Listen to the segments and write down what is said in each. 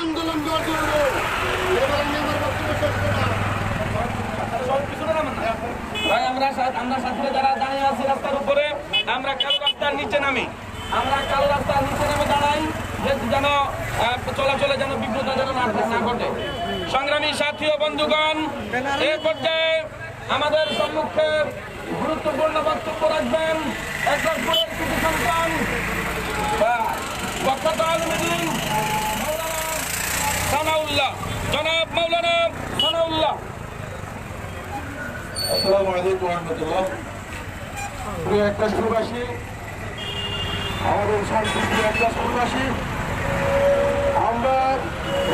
আন্দোলন আমার আমরা সাথে দাঁড়িয়ে রাস্তার উপরে, আমরা কালো রাস্তার নামি। আমরা কালো রাস্তার নিচে দাঁড়াই যেন চলাচলে যেন যেন না ঘটে সংগ্রামী বন্ধুগণ আমাদের সম্মুখে গুরুত্বপূর্ণ বক্তব্য রাখবেন। একজনের কৃতি সন্তান বক্তব্য আলমদিন সানাউল্লাহ জনাব মৌলানা সানাউল্লাহ। আসসালামু আলাইকুম রহমতুল্লাহ। প্রিয় একটা স্কুলবাসী আমাদের শান্তিপ্রিয় একটা স্কুলবাসী আমরা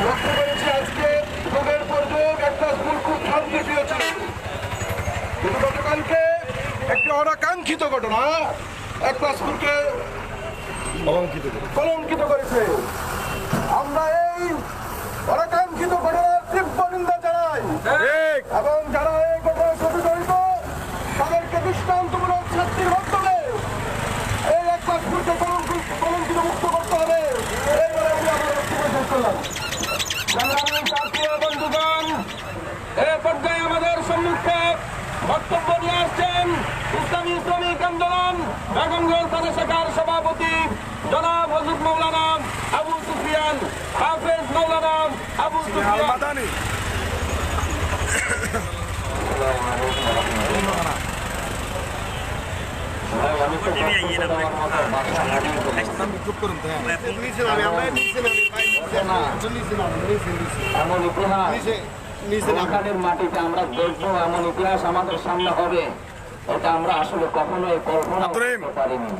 লক্ষ্য করেছি আজকে যোগের পর যোগ একটা স্কুল খুব শান্তিপ্রিয় ছিল কিন্তু গতকালকে একটি অনাকাঙ্ক্ষিত ঘটনা একটা স্কুলকে কলঙ্কিত করেছে। অনাকাঙ্ক্ষিত ঘটনার তীব্র নিন্দা জানাই এবং যারা এই ঘটনার সাথে জড়িত তাদেরকে দৃষ্টান্তমূলক শাস্তির মাধ্যমে এই একটা স্কুলকে কলঙ্কিত কলঙ্কিত মুক্ত করতে হবে এই বলে আমি আমার বক্তব্য শেষ করলাম সংগ্রামী জাতীয় বন্ধুগণ এ পর্যায়ে আমাদের সম্মুখে বক্তব্য নিয়ে আসছেন ইসলামী শ্রমিক আন্দোলন বেগমগঞ্জ থানা শাখার সভাপতি জনাব হজুর মৌলানা আবু সুফিয়ান হাফেজ মৌলানা মাটিতে আমরা দেখব এমন ইতিহাস আমাদের সামনে হবে। এটা আমরা আসলে কখনোই কল্পনা করতে পারিনি।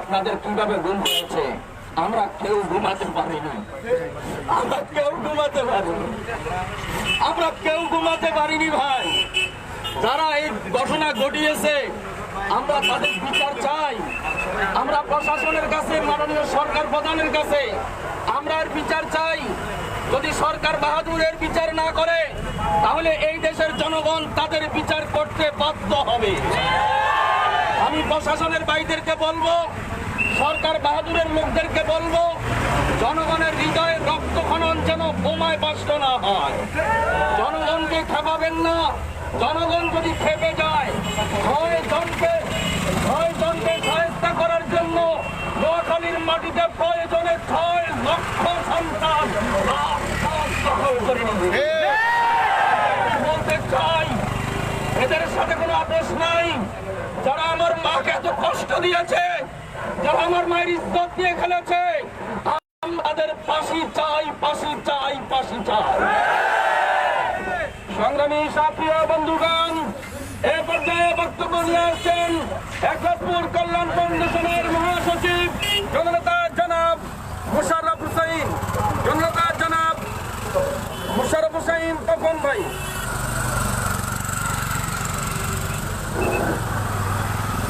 আপনাদের কীভাবে ঘুম হয়েছে আমরা কেউ ঘুমাতে পারি না। আমরা কেউ ঘুমাতে পারিনি আমরা কেউ ঘুমাতে পারিনি ভাই। যারা এই ঘটনা ঘটিয়েছে, আমরা তাদের বিচার চাই। আমরা প্রশাসনের কাছে, মাননীয় সরকার প্রধানের কাছে, আমরা বিচার চাই। যদি সরকার বাহাদুরের বিচার না করে, তাহলে এই দেশের জনগণ তাদের বিচার করতে বাধ্য হবে। আমি প্রশাসনের ভাইদেরকে বলব সরকার বাহাদুরের লোকদেরকে বলব জনগণের হৃদয়ে রক্ত খনন যেন বোমায় বাস্ত না হয়। জনগণকে খেপাবেন না জনগণ যদি খেপে যায় ছয় জনকে ছয় জনকে সহায়তা করার জন্য নোয়াখালীর মাটিতে প্রয়োজনে ছয় লক্ষ সন্তান। বলতে চাই এদের সাথে কোনো আপোষ নাই। যারা আমার মাকে এত কষ্ট দিয়েছে যারা আমার মায়ের ইজ্জত দিয়ে খেলেছে, আমাদের ফাঁসি চাই ফাঁসি চাই ফাঁসি চাই। সংগ্রামী ও বন্ধুগণ, এ পর্যায়ে বক্তব্য নিয়ে আসছেন একরাজপুর কল্যাণ ফাউন্ডেশনের মহাসচিব, জননেতা জনাব মুশারফ হুসাইন। জননেতা জনাব মুশারফ হুসাইন তপন ভাই।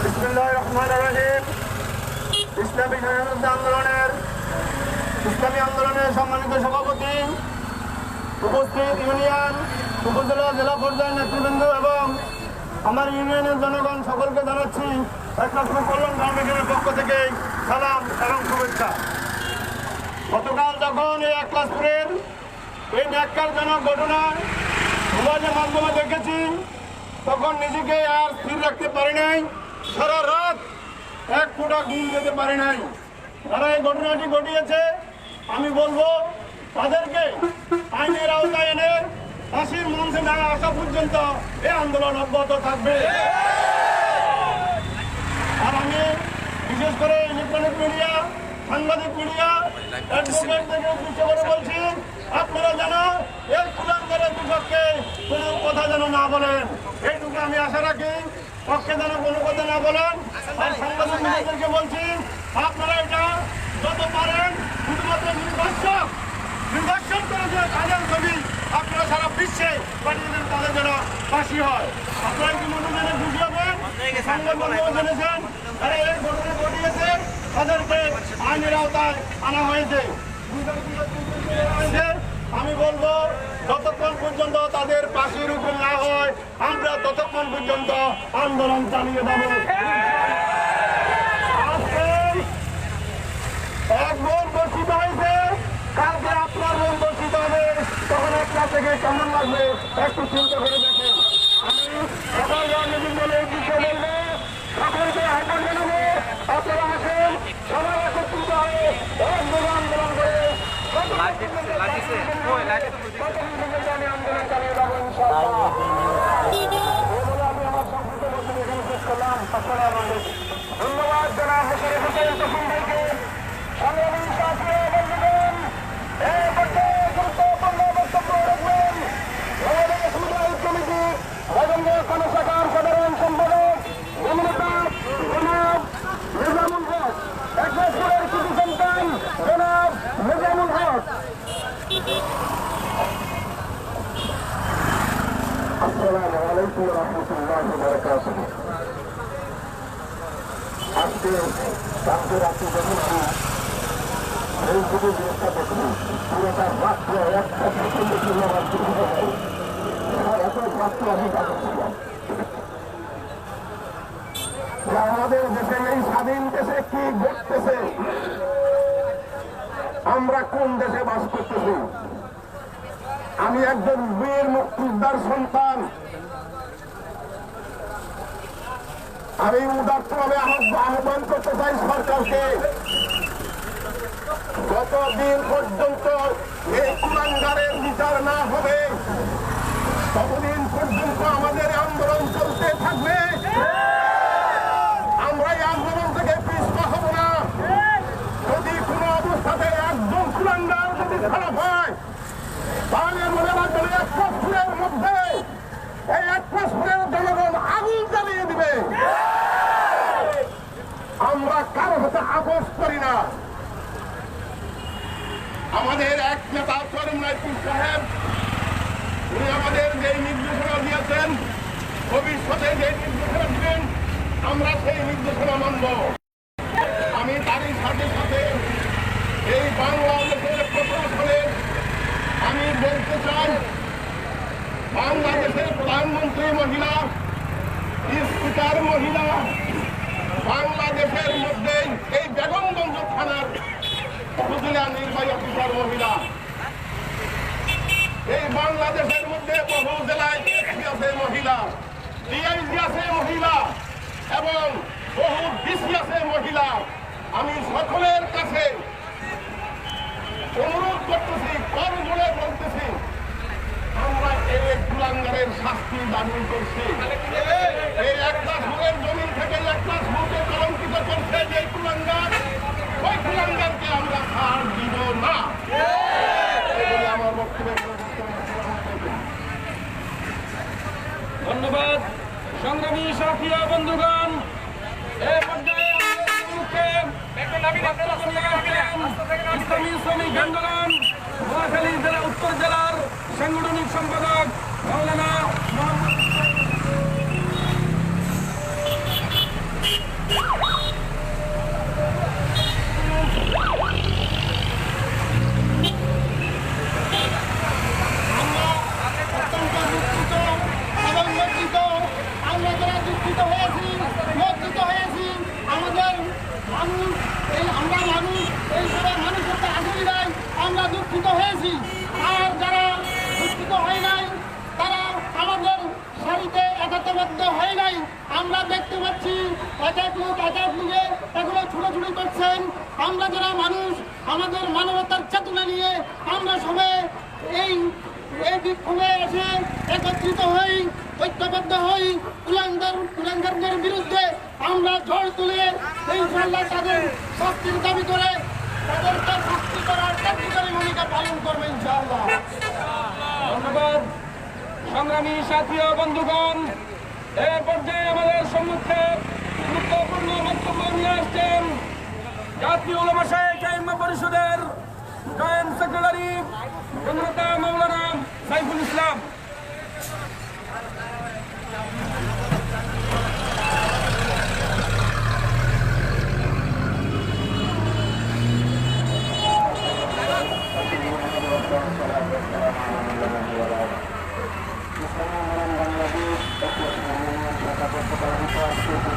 বিসমুল্লাহ রহমান রহিম। ইসলামী স্বাধীনতা আন্দোলনের, ইসলামী আন্দোলনের সম্মানিত সভাপতি, উপস্থিত ইউনিয়ন, উপজেলা জেলা পর্যায়ের নেতৃবৃন্দ এবং আমার ইউনিয়নের জনগণ সকলকে জানাচ্ছি একমাত্র কল্যাণ ফাউন্ডেশনের পক্ষ থেকে সালাম এবং শুভেচ্ছা। গতকাল যখন এই এক একলাসপুরের এই ন্যাক্কারজনক ঘটনা মোবাইলের মাধ্যমে দেখেছি, তখন নিজেকে আর স্থির রাখতে পারি নাই। সারা রাত এক ফোঁটা ঘুম যেতে পারি নাই। যারা এই ঘটনাটি ঘটিয়েছে। আমি বলব, তাদেরকে আইনের আওতায় এনে ফাঁসির মঞ্চে না আসা পর্যন্ত এই আন্দোলন অব্যাহত থাকবে। আর আমি বিশেষ করে ইলেকট্রনিক মিডিয়া, সাংবাদিক মিডিয়া বলছি, আপনারা যেন এই কুলাঙ্গারের বিপক্ষে কোনো কথা যেন না বলেন। এইটুকু আমি আশা রাখি। পক্ষে যেন কোনো কথা না বলেন আর সাংবাদিক মিডিয়াদেরকে বলছি, আপনারা এটা যত পারেন, শুধুমাত্র নির্বাচক নির্বাচন করে যে তাদের ছবি আপনারা সারা বিশ্বে পাঠিয়ে দেন তাদের যেন ফাঁসি হয় আপনারা কি মনে খুশি হবেন সংবাদ মাধ্যমে জেনেছেন, তারা এই ঘটনা ঘটিয়েছে, তাদেরকে আইনের আওতায় আনা হয়েছে। আমি বলব ততক্ষণ পর্যন্ত তাদের পাশে রুকুন না হয়, আমরা ততক্ষণ পর্যন্ত আন্দোলন চালিয়ে যাব। একটু চিন্তা করে দেখেন। আমি সকাল দলের কিছু বলব। সকলকে আহ্বান জানাব। ধন্যবাদ জনাব হোসেন হোসেন তখন ভাইকে সংগ্রামী সাথী বন্ধুগণ এই পর্যায়ে গুরুত্বপূর্ণ বক্তব্য রাখবেন বাংলাদেশ মুজাহিদ কমিটি রাজেন্দ্র কনসাকার সাধারণ সম্পাদক নিম্নতা জনাব নিজামুল হক একমাসপুরের কৃষি সন্তান জনাব নিজামুল হক আসসালামু আলাইকুম রহমতুল্লাহ বারকাতুহ আজকে কালকে রাত্রে যখন আমি এই যুগে চেষ্টা করছি পুরোটা মাত্র একটা সেকেন্ডে ছিল আমার দুঃখ হয় এত মাত্র আমি কাটাচ্ছিলাম যে আমাদের দেশে এই স্বাধীন দেশে কি ঘটতেছে আমরা কোন দেশে বাস করতেছি? আমি একজন বীর মুক্তিযোদ্ধার সন্তান। আমি উদার্তভাবে আহ্ব- আহ্বান করতে চাই সরকারকে। যতদিন পর্যন্ত এই কুলাঙ্গারের বিচার না হবে, ততদিন পর্যন্ত আমাদের আন্দোলন চলতে থাকবে। আমরা এই আন্দোলন থেকে পিছপা হব না। যদি কোনো অবস্থাতে একজন কুলাঙ্গার যদি খারাপ হয়, তাহলে মনে রাখবেন এক কাশ্মীরের মধ্যে, এই এক কাশ্মীরের জনগণ আগুন জ্বালিয়ে দিবে। আমরা কারও হাতে আপোষ করি না। আমাদের এক নেতা চরম রায়পুর সাহেব উনি আমাদের যে নির্দেশনা দিয়েছেন ভবিষ্যতে যে নির্দেশনা দিবেন আমরা সেই নির্দেশনা মানব আমি তারই সাথে সাথে এই বাংলাদেশের প্রশাসনের আমি বলতে চাই বাংলাদেশের প্রধানমন্ত্রী মহিলা স্পিকার মহিলা বাংলাদেশের মধ্যে এই বেগমগঞ্জ থানার উপজেলা নির্বাহী অফিসার মহিলা এই বাংলাদেশের মধ্যে বহু জেলায় এসপি আছে মহিলা ডিআইজি আছে মহিলা এবং বহু ডিসি আছে মহিলা। আমি সকলের কাছে অনুরোধ করতেছি, কর বলে বলতেছি, আমরা এই গুলাঙ্গারের শাস্তি দাবি করছি। এই এক লাখ ভোগের জমিন থেকে এক লাখ ভোগে কলঙ্কিত করছে যে কুলাঙ্গার ওই কুলাঙ্গারকে আমরা ছাড় দিব না এই বলে আমার বক্তব্য ধন্যবাদ সংগ্রামী সাথী ও বন্ধুগণ এই পর্যায়ে আমাদের সম্মুখে বক্তব্য নিয়ে আসছেন ইসলামী শ্রমিক আন্দোলন নোয়াখালী জেলা উত্তর জেলার সাংগঠনিক সম্পাদক মৌলানা মোহাম্মদ আমরা অত্যন্ত দুঃখিত এবং লজ্জিত আমরা যারা দুঃখিত হয়েছি লজ্জিত হয়েছি আমাদের মানুষ এই আমরা মানুষ এই সবাই মানুষের তো আসেই নাই আমরা দুঃখিত হয়েছি আর যারা দুঃখিত হয় নাই তারা আমাদের সারিতে একাত্মবদ্ধ হয় নাই আমরা দেখতে পাচ্ছি এক এক লোক এক এক লিগে ছুটোছুটি করছেন। আমরা যারা মানুষ, আমাদের মানবতার চেতনা নিয়ে আমরা সবাই এই এই বিক্ষোভে এসে একত্রিত হই, ঐক্যবদ্ধ হই, কুলাঙ্গার, কুলাঙ্গারদের বিরুদ্ধে আমরা ঝড় তুলে ইনশাল্লাহ তাদের শাস্তির দাবি করে, তাদেরকে শাস্তি করার কার্যকরী ভূমিকা পালন করবে ইনশাআল্লাহ। ধন্যবাদ। সংগ্রামী সাথী বন্ধুগণ, এ পর্যায়ে আমাদের জাতীয় উলামা শাহেখ আইম্মা পরিষদের জয়েন্ট সেক্রেটারি জনতা মৌলানা সাইফুল ইসলাম আমি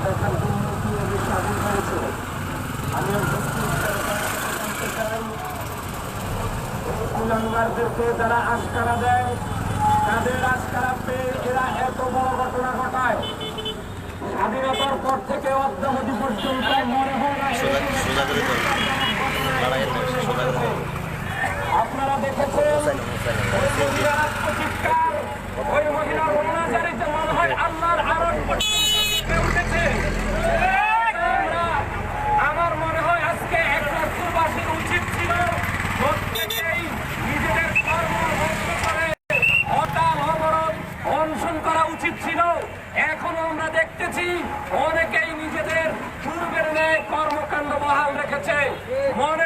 দেখার জন্য কি যারা আশকারা দেয় তাদের আশকারা পেয়ে এরা এত বড় ঘটনা ঘটায় স্বাধীনতার পর থেকে অদ্যাবধি পর্যন্ত মনে হয় না দেখেছি অনেকেই নিজেদের পূর্বের ন্যায় কর্মকাণ্ড বহাল রেখেছে। মনে